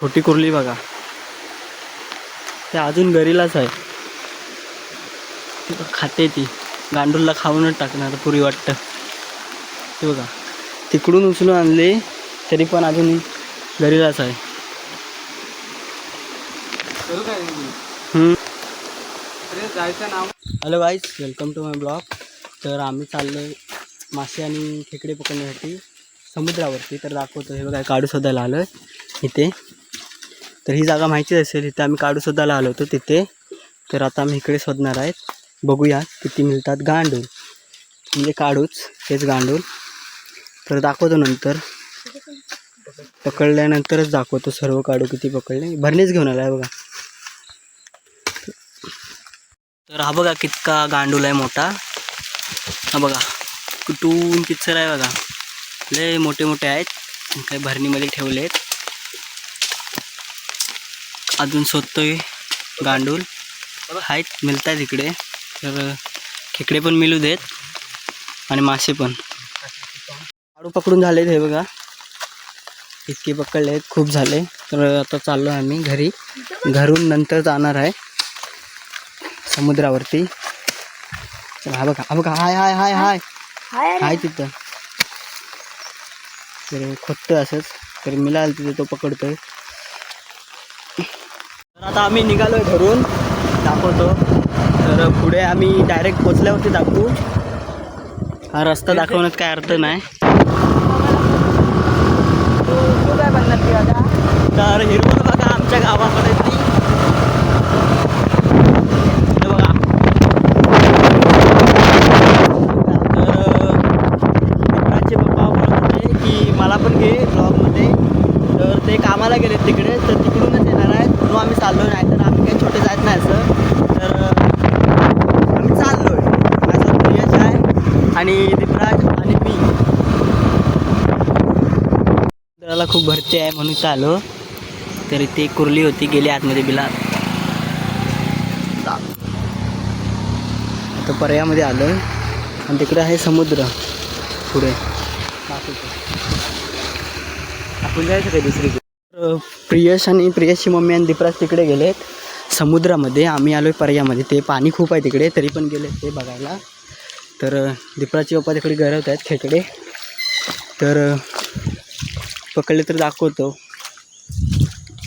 छोटी कुर्ली बघा. ते अजून घरीलाच आहे. खाते ती. गांडूलला खाऊनच टाकणार पुरी वाटतं. ते बघा. तिकडून उचलून आणले तरी पण अजून घरीलाच आहे. Hello guys welcome to my blog. तर आम्ही चाललो मासे आणि खेकडे पकडण्यासाठी समुद्रावरती. तर दाखवतो हे बघा काडू शोधायला आलो इथे. तर ही जागा माहितीच असेल इथे आम्ही काढूसुद्धा शोधायला आलो होतो तिथे. तर आता आम्ही इकडे शोधणार आहेत. बघूया किती मिळतात गांडूळ. म्हणजे काढूच तेच गांडूळ. तर दाखवतो नंतर. पकडल्यानंतरच दाखवतो सर्व काढू किती पकडले. भरणीच घेऊन आला आहे बघा. तर हा बघा कितका गांडूल आहे मोठा. हा बघा कुठून किचर आहे बघा. लय मोठे मोठे आहेत काही भरणीमध्ये ठेवले आहेत अजून शोधतोय गांडूल आहेत मिळत आहेत इकडे. तर खेकडे पण मिळू देत आणि मासे पण. काढू पकडून झालेत हे बघा. इतके पकडले आहेत खूप झाले. तर आता चाललो आम्ही घरी. घरून नंतर जाणार आहे समुद्रावरती. चला हा बघा हा बघा हाय हाय हाय हाय. हाय तिथं. तर खोटतं असंच. तर मिळाल तिथे तो पकडतोय. आता आम्ही निघालोय घरून. दाखवतो. तर पुढे आम्ही डायरेक्ट पोचल्यावरती दाखवू. हा रस्ता दाखवण्यात काय अर्थ नाही. तर हिरवळ बघा आमच्या गावाकडे. ती हे बघा तर मित्राचे पप्पा बोलत होते की मला पण घे ब्लॉगमध्ये तर ते कामाला गेले तिकडे तर तिकडूनच येणार आहेत म्हणून आम्ही चाललो नाही तर आम्ही काही छोटे जात नाही असं तर आम्ही चाललो आहे माझं प्रियश आहे आणि दीपराज आणि मी. समुद्राला खूप भरती आहे म्हणून इथं आलो तर इथे कुर्ली होती गेली आतमध्ये बिला. आता पर्यामध्ये आलो आणि तिकडे आहे समुद्र. पुढे. आपण जायचं काय दुसरीकडे? प्रियश आणि प्रियशची मम्मी आणि दीपराज तिकडे गेलेत. समुद्रामध्ये. आम्ही आलो आहे पर्यामध्ये ते पाणी खूप आहे तिकडे. तरी पण गेले ते बघायला. तर दीपराजचे पप्पा तिकडे गरवत आहेत खेकडे. तर पकडले तर दाखवतो.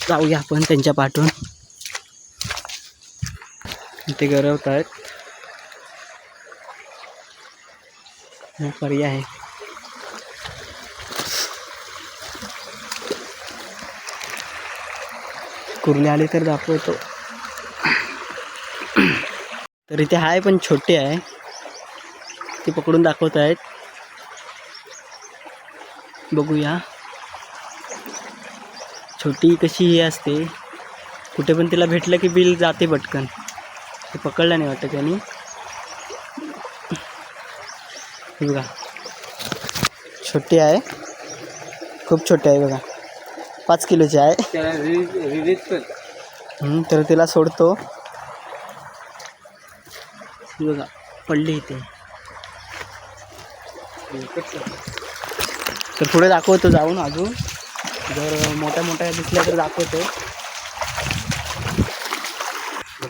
जाऊया आपण त्यांच्या पाठवून. ते गरवत आहेत पर्याय आहे. कुर्ले आले तर दाखवतो. तर इथे आहे पण छोटे आहे. ते पकडून दाखवत आहेत. बघूया. छोटी कशी ही असते. कुठे पण तिला भेटलं की बिल जाते पटकन. ते पकडलं नाही वाटतं त्यांनी. हे बघा. छोटी आहे. खूप छोटी आहे बघा. पाच किलोची आहे. त्याला रिलीज़ कर. हम्म, तर तिला सोडतो. ही बघा पडली इथे. तर पुढे दाखवतो जाऊन अजून. जर मोठ्या मोठ्या दिसल्या तर दाखवतो.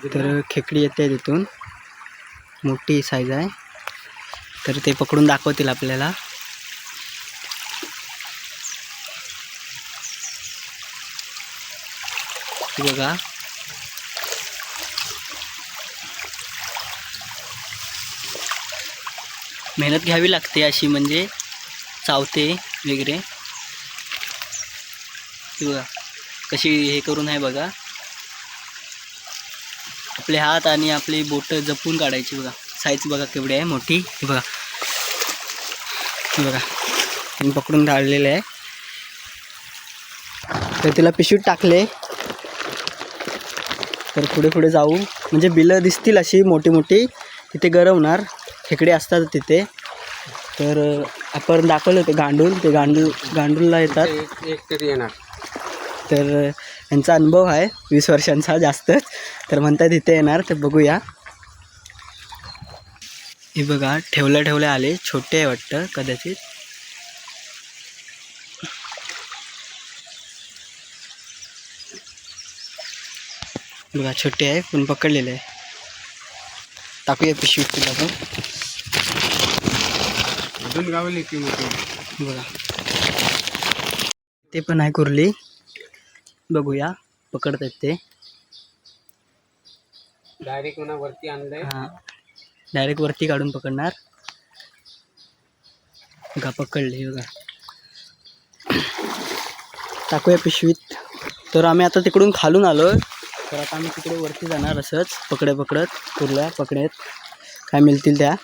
तर खेकडी येते तिथून. मोठी साईज आहे. तर ते पकडून दाखवतील आपल्याला. बघा. मेहनत घ्यावी लागते अशी म्हणजे चावते वगैरे. बघा कशी हे करून आहे बघा. आपले हात आणि आपली बोट जपून काढायची बघा. साईज बघा केवढी आहे मोठी. हे बघा. बघा. मी पकडून काढलेलं आहे. तर तिला पिशवीत टाकले. तर पुढे पुढे जाऊ. म्हणजे बिलं दिसतील अशी मोठी मोठी. तिथे गरवणार खेकडे असतात तिथे. तर आपण दाखवलं होतं गांडूल ते गांडूल गांडूलला येतात. एक एक तरी येणार. तर यांचा अनुभव आहे. वीस वर्षांचा जास्त. तर म्हणतात इथे येणार. तर बघूया. हे बघा ठेवल्या ठेवल्या आले. छोटे आहे वाटतं कदाचित. बघा छोटे आहे पण पकडलेले आहे. टाकूया पिशवीत तुला पण गावली ती मोठी. बघा. ते पण आहे कुर्ली. बघूया पकडतात ते. डायरेक्ट म्हणा वरती आणलंय? हां. डायरेक्ट वरती काढून पकडणार. बघा पकडले बघा. टाकूया पिशवीत. तर आम्ही आता तिकडून खालून आलो तर आता आम्ही तिकडे वरती जाणार असंच. पकडे पकडत कुर्ल्या पकडेत काय मिळतील त्या?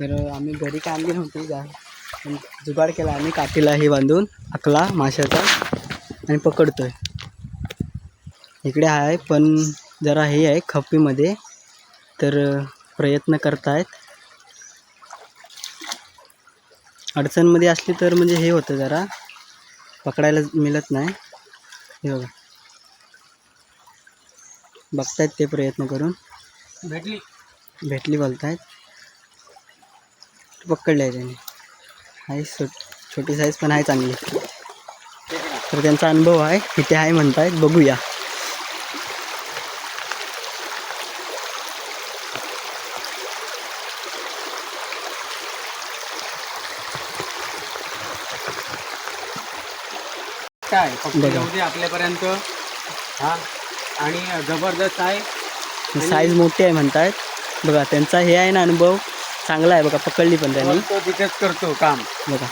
तर आम्ही घरी काय आणली नव्हती जा. जुगाड केला आम्ही काठीला हे बांधून आकला माशाचा आणि पकडतोय. इकडे आहे पण जरा हे आहे खप्पीमध्ये तर प्रयत्न करतायत. अडचणमध्ये असली तर म्हणजे हे होतं जरा. पकडायला मिळत नाही. हे बघा. बघतायत ते प्रयत्न करून. भेटली. भेटली बोलतायत. पकडले आहे त्यांनी. आहे छोटी साईज पण आहे चांगली. तर त्यांचा अनुभव आहे इथे आहे म्हणतायत बघूया. काय आपल्यापर्यंत. हा. आणि जबरदस्त आहे. साईज मोठी आहे म्हणतायत. बघा त्यांचा हे आहे ना अनुभव चांगला आहे बघा पकडली पण त्यांनी. तो तिथेच करतो काम. बघा.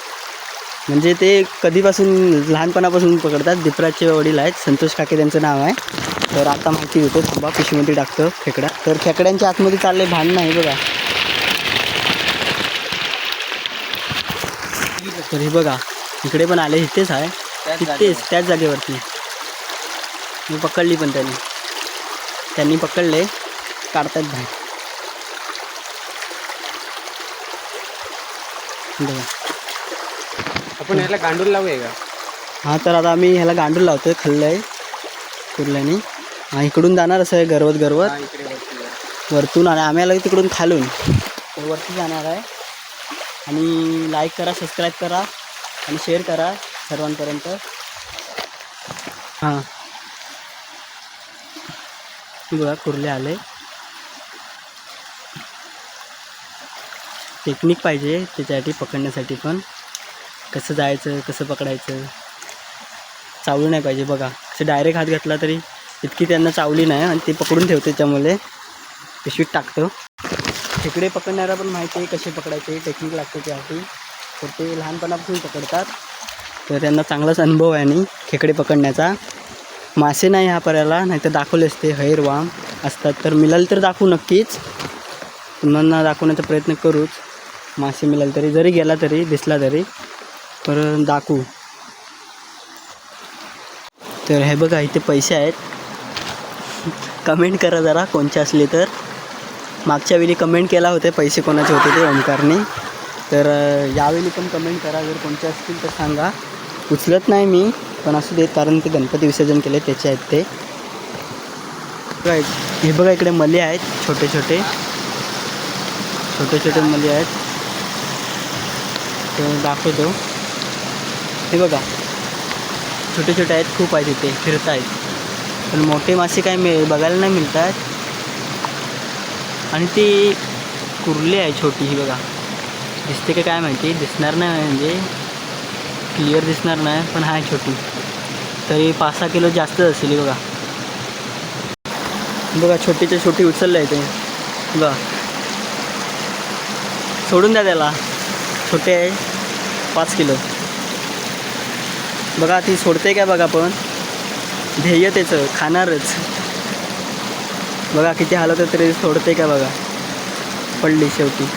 म्हणजे ते कधीपासून लहानपणापासून पकडतात दिपराजचे वडील आहेत. संतोष काके त्यांचं नाव आहे. तर आता माहिती देतो थांबा पिशवीमध्ये टाकतो खेकडा. तर खेकड्यांच्या आतमध्ये चालले भान नाही बघा. तर हे बघा इकडे पण आले इथेच आहे. तिथेच. त्याच जागेवरती. मी पकडली पण त्यांनी. त्यांनी पकडले भान बघा. आपण याला गांडूल लावूया का? हां तर आता आम्ही ह्याला गांडून लावतोय खाल्लं आहे कुर्ल्याने. हा इकडून जाणार असं आहे गरवत गरवत. वरतून आणि आम्ही आलो तिकडून खालून. तर वरती जाणार आहे. आणि लाईक करा सबस्क्राईब करा आणि शेअर करा सर्वांपर्यंत. हां. बघा कुर्ले आले. टेक्निक पाहिजे त्याच्यासाठी पकडण्यासाठी पण. कसं जायचं कसं पकडायचं? चावलं नाही पाहिजे बघा. असं डायरेक्ट हात घातला तरी इतकी त्यांना चावली नाही आणि ते पकडून ठेवते त्यामुळे पिशवीत टाकतो. खेकडे पकडणारा पण माहिती आहे कसे पकडायचे टेक्निक लागते त्यासाठी. तर ते लहानपणापासून पकडतात. तर त्यांना चांगलाच अनुभव आहे आणि खेकडे पकडण्याचा. मासे नाही ह्या पर्याला नाही तर दाखवले असते हैर वाम असतात. तर मिळाल तर दाखवू नक्कीच. पुन्हा दाखवण्याचा प्रयत्न करूच. मासे मिळाल तरी जरी गेला तरी दिसला तरी तर दाखवू. तर हे बघा इथे पैसे आहेत. कमेंट करा जरा कोणचे असले तर. मागच्या वेळी कमेंट केला होते पैसे कोणाचे होते ते ओमकारने तर यावेळी पण कमेंट करा जर कोणते असतील तर सांगा. उचलत नाही मी. पण असू दे कारण ते गणपती विसर्जन केले त्याचे आहेत ते. Right. हे बघा इकडे मले आहेत छोटे छोटे. छोटे छोटे मले आहेत. ते दाखवतो. हे बघा. छोटे छोटे आहेत खूप आहेत इथे फिरत आहेत. पण मोठे मासे काय मिळ बघायला नाही मिळतात. आणि ती कुर्ली आहे छोटी ही बघा. दिसते का काय माहिती? दिसणार नाही म्हणजे. क्लिअर दिसणार नाही पण आहे छोटी. तरी पाच सहा किलो जास्त असेल बघा. बघा छोटीच्या छोटी उचललं आहे ते बघा. सोडून द्या त्याला. छोटे आहे. पाच किलो. बघा ती सोडते काय बघा पण ध्येय त्याचं खाणारच. बघा किती हालत तरी सोडते का बघा? पडली शेवटी.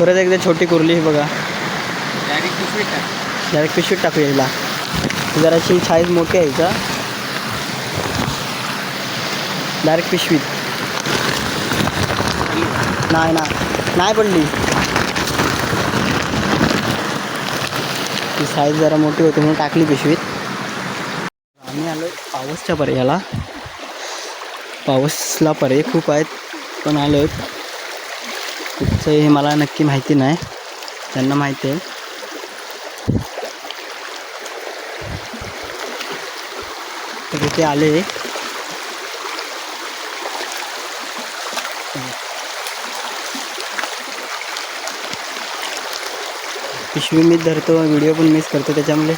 परत एकदा छोटी कुरली बघा. डायरेक्ट पिशवीत डायरेक्ट पिशवीत टाकू यायला. जराशी साईज मोठी आहे का डायरेक्ट पिशवीत नाही ना नाही पडली. ती साईज जरा मोठी होती म्हणून टाकली पिशवीत आम्ही आलो पावसच्या पर्यायाला. पावसला पर्याय खूप आहेत पण आलो आहेत कुठचं हे मला नक्की माहिती नाही. त्यांना माहिती आहे. इथे आले. पिशवी मी धरतो व्हिडिओ पण मिस करतो त्याच्यामुळे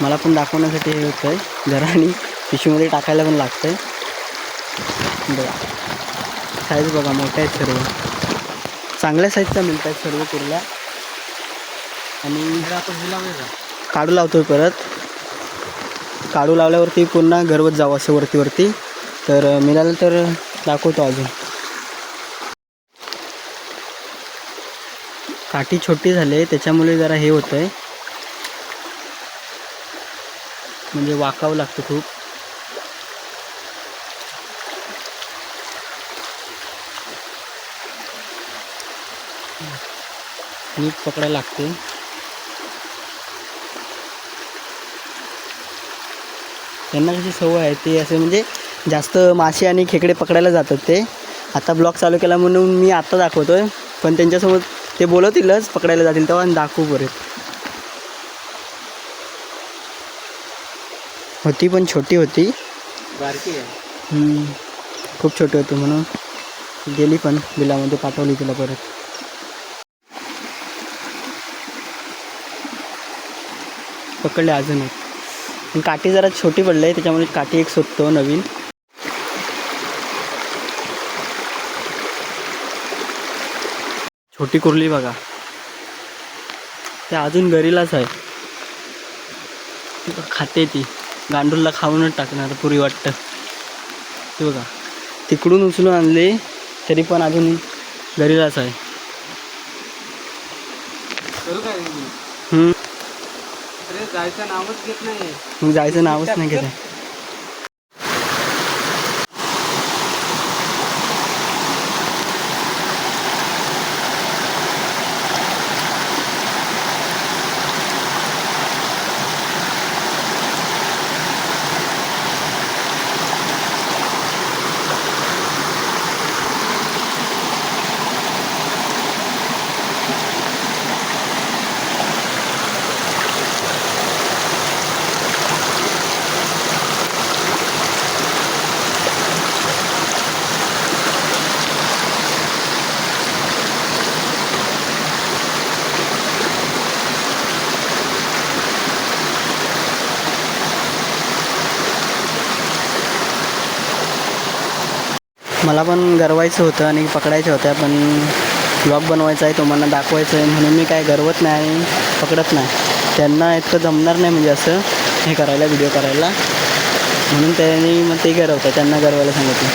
मला पण दाखवण्यासाठी हे होतं आहे जरा आणि पिशवीमध्ये टाकायला पण लागतं आहे बघा. साईज बघा मोठ्या आहेत सर्व. चांगल्या साईजच्या मिळत आहेत सर्व कुर्ल्या. आणि आपण काढू लावतो परत. काढू लावल्यावरती पुन्हा घरवत जाऊ असं वरती वरती. तर मिळालं तर दाखवतो अजून. काठी छोटी झाले त्याच्यामुळे जरा हे होतं आहे म्हणजे वाकावं लागतं खूप. नीट पकडायला लागते. त्यांना कशी सवय आहे ते असे म्हणजे जास्त मासे आणि खेकडे पकडायला जातात ते. आता ब्लॉग चालू केला म्हणून मी आत्ता दाखवतोय. पण त्यांच्यासोबत ते बोलवतीलच पकडायला जातील तेव्हा दाखवू परत. होती पण छोटी होती. बारकी आहे. खूप छोटी होती म्हणून. गेली पण बिलामध्ये पाठवली तिला परत. पकडले अजून एक. काठी जरा छोटी पडली आहे त्याच्यामुळे काठी एक शोधतो नवीन. छोटी कुर्ली बघा. ते अजून घरीलाच आहे. खाते ती. गांडूलला खाऊनच टाकणार पुरी वाटतं. ते बघा. तिकडून उचलून आणले तरी पण अजून घरीलाच आहे करू काय मी? हम्म, अरे जायचं नावच घेत नाही मग जायचं नावच नाही घेत आहे. मला पण गरवायचं होतं आणि पकडायचं होत्या पण ब्लॉग बनवायचा आहे तुम्हाला दाखवायचं आहे म्हणून मी काय गरवत नाही आणि पकडत नाही. त्यांना इतकं जमणार नाही म्हणजे असं हे करायला व्हिडिओ करायला. म्हणून त्यांनी मग ते गरवतात त्यांना गरवायला सांगितलं.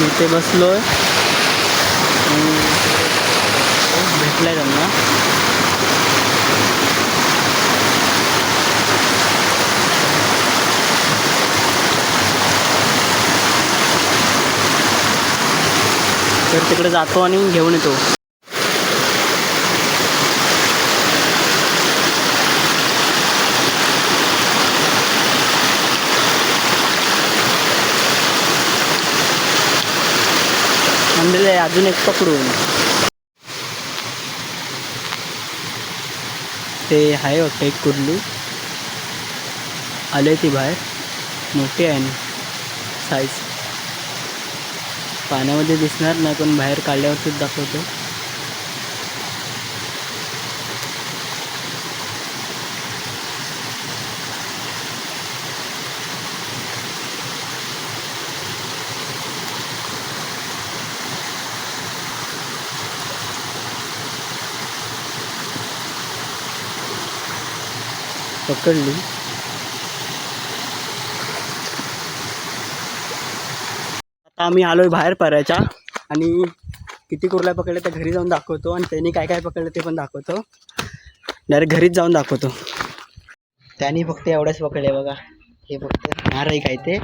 मी ते बसलो आहे भेटलं आहे त्यांना. तर तिकडे जातो आणि घेऊन येतो. आणलेलं आहे अजून एक पकडून. ते आहे वाटतं एक कुर्ली. आले ती बाहेर. मोठी आहे ना साईज पाण्यामध्ये दिसणार नाही पण बाहेर काढल्यावरतीच दाखवतो. पकडली. आम्ही आलोय बाहेर परायच्या. आणि किती कुर्ल्या पकडल्या त्या घरी जाऊन दाखवतो आणि त्यांनी काय काय पकडलं ते पण दाखवतो. डायरेक्ट घरीच जाऊन दाखवतो. त्यांनी फक्त एवढ्याच पकडले बघा. हे फक्त नारळ काय ते.